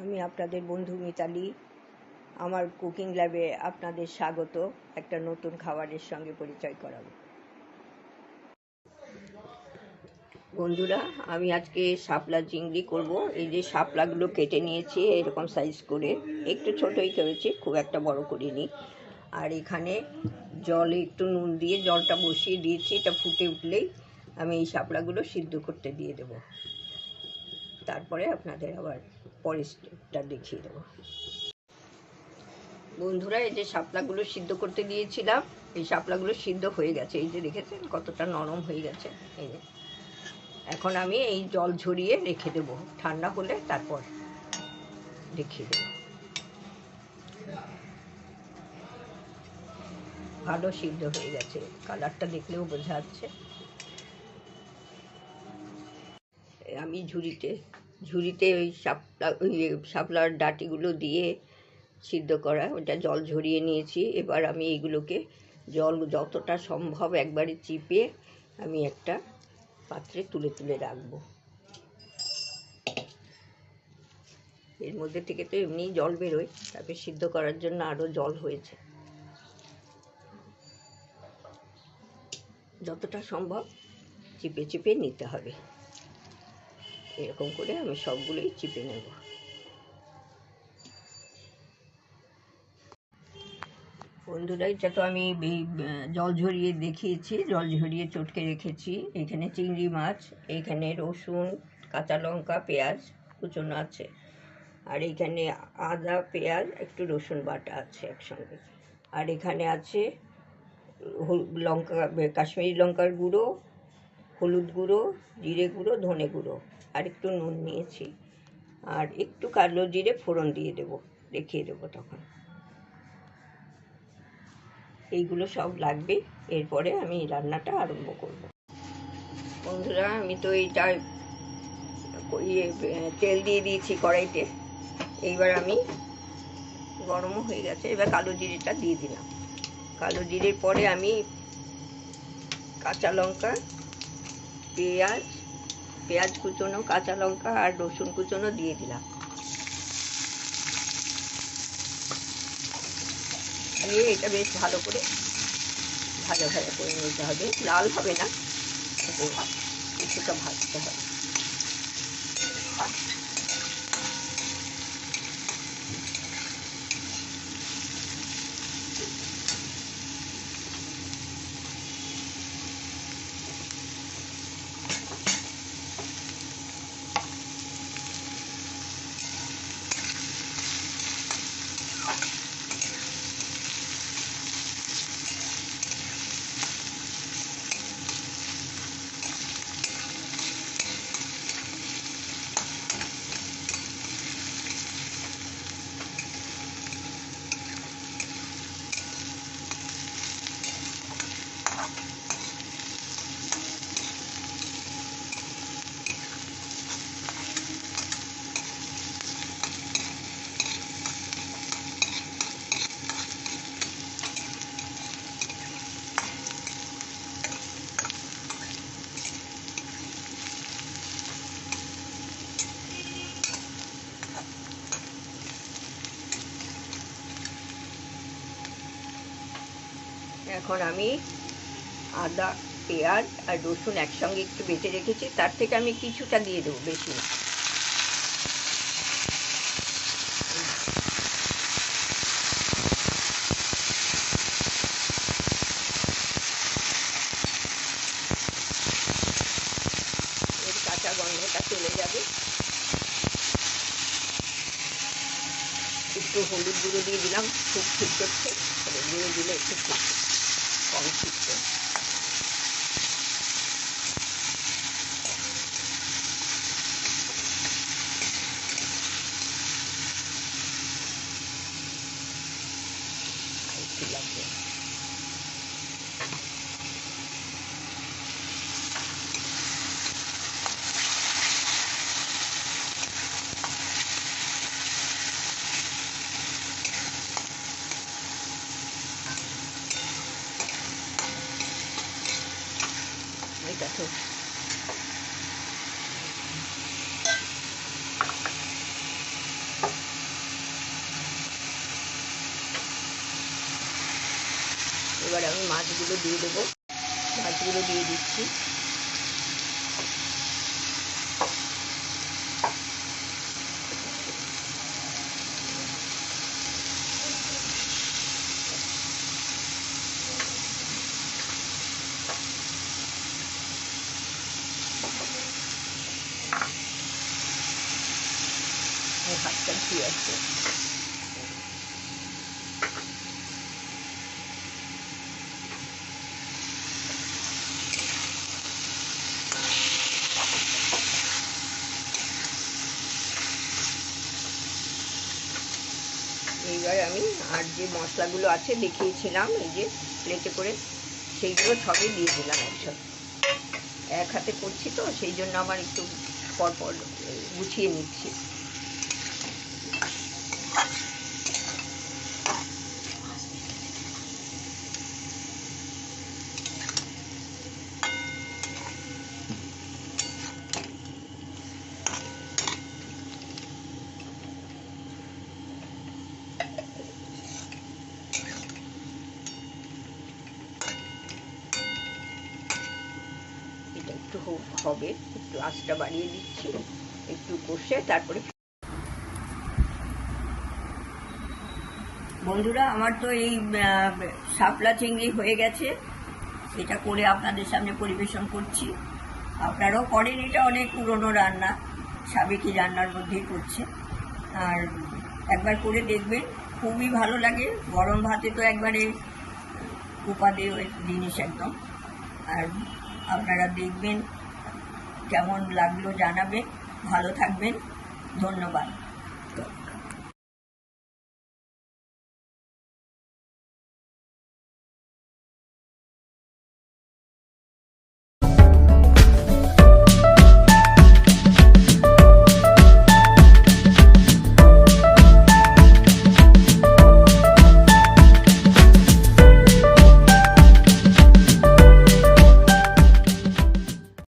আমি আপনাদের বন্ধু মিতালি। আমার কুকিং ল্যাবে আপনাদের স্বাগত। একটা নতুন খাবারের সঙ্গে পরিচয় করাবো। বন্ধুরা, আমি আজকে শাপলা চিংড়ি করব। এই যে শাপলাগুলো কেটে নিয়েছি, এরকম সাইজ করে। একটু ছোটোই করেছি, খুব একটা বড় করিনি। আর এখানে জলে একটু নুন দিয়ে জলটা বসিয়ে দিয়েছি, এটা ফুটে উঠলেই আমি এই শাপলাগুলো সিদ্ধ করতে দিয়ে দেব। তারপরে আপনাদের আবার পরের স্টেপটা দেখিয়ে দেবো। বন্ধুরা, এই যে শাপলাগুলো সিদ্ধ করতে দিয়েছিলাম, এই শাপলাগুলো সিদ্ধ হয়ে গেছে। এই যে দেখেছেন, কতটা নরম হয়ে গেছে। এই যে, এখন আমি এই জল ঝরিয়ে রেখে দেবো। ঠান্ডা হলে তারপর দেখিয়ে দেবো। ভালো সিদ্ধ হয়ে গেছে। কালারটা দেখলেও বোঝা যাচ্ছে। আমি ঝুড়িতে ঝুড়িতে ওই শাপলা, ওই শাপলার ডাটিগুলো দিয়ে সিদ্ধ করা, ওটা জল ঝরিয়ে নিয়েছি। এবার আমি এইগুলোকে জল যতটা সম্ভব একবারে চিপে আমি একটা পাত্রে তুলে তুলে রাখব। এর মধ্যে থেকে তো এমনিই জল বেরোয়, তারপরে সিদ্ধ করার জন্য আরও জল হয়েছে। যতটা সম্ভব চিপে চিপে নিতে হবে। এরকম করে আমি সবগুলোই চিপে নেব। বন্ধুরা, এটা তো আমি জল ঝরিয়ে দেখিয়েছি, জল ঝরিয়ে চটকে রেখেছি। এখানে চিংড়ি মাছ, এখানে রসুন, কাঁচা লঙ্কা, পেঁয়াজ কুচনো আছে। আর এখানে আদা, পেঁয়াজ, একটু রসুন বাটা আছে একসঙ্গে। আর এখানে আছে লঙ্কা, কাশ্মীরি লঙ্কার গুঁড়ো, হলুদ গুঁড়ো, জিরে গুঁড়ো, ধনে গুঁড়ো। আর একটু নুন নিয়েছি। আর একটু কালো জিরে ফোড়ন দিয়ে দেবো, দেখিয়ে দেবো তখন। এইগুলো সব লাগবে, এরপরে আমি রান্নাটা আরম্ভ করব। বন্ধুরা, আমি তো এইটা ইয়ে তেল দিয়ে দিয়েছি কড়াইতে। এইবার আমি গরমও হয়ে গেছে, এবার কালো জিরেটা দিয়ে দিলাম। কালো জিরের পরে আমি কাঁচা লঙ্কা, পেঁয়াজ পেঁয়াজ কুচোনো, কাঁচা লঙ্কা আর রসুন কুচোনো দিয়ে দিলাম। দিয়ে এটা বেশ ভালো করে ভাজা ভাজা করে নিতে হবে। লাল হবে না কিছুটা ভাজতে হবে। এখন আমি আদা, পেঁয়াজ আর রসুন একসঙ্গে একটু বেটে রেখেছি। তার থেকে আমি কিছুটা দিয়ে দেবো, বেশি এর কাঁচা গন্ধটা চলে যাবে। একটু হলুদ গুঁড়ো দিয়ে দিলাম, খুব ঠিক করছে হলুদ গুঁড়ো দিলে একটু ঠিক corre esse tempo. দেখো। এবার আমি মাছগুলো দিয়ে দেবো। মাছগুলো দিয়ে দিচ্ছি। হাতটা আছে এইবার আমি আর যে মশলাগুলো আছে দেখিয়েছিলাম, এই যে প্লেটে করে, সেইগুলো সবই দিয়ে দিলাম একসাথে। এক হাতে করছি তো, সেই জন্য আমার একটু পরপর গুছিয়ে নিচ্ছি। হবে। একটু আঁচটা বাড়িয়ে দিচ্ছি। একটু কষে তারপরে বন্ধুরা, আমার তো এই শাপলা চিংড়ি হয়ে গেছে। এটা করে আপনাদের সামনে পরিবেশন করছি। আপনারাও করেন, এটা অনেক পুরনো রান্না। সাবেকি রান্নার মধ্যেই করছে আর একবার করে দেখবেন, খুবই ভালো লাগে। গরম ভাতে তো একবারে উপাদেয় জিনিস একদম। আর আপনারা দেখবেন কেমন লাগল জানাবেন ভালো থাকবেন ধন্যবাদ।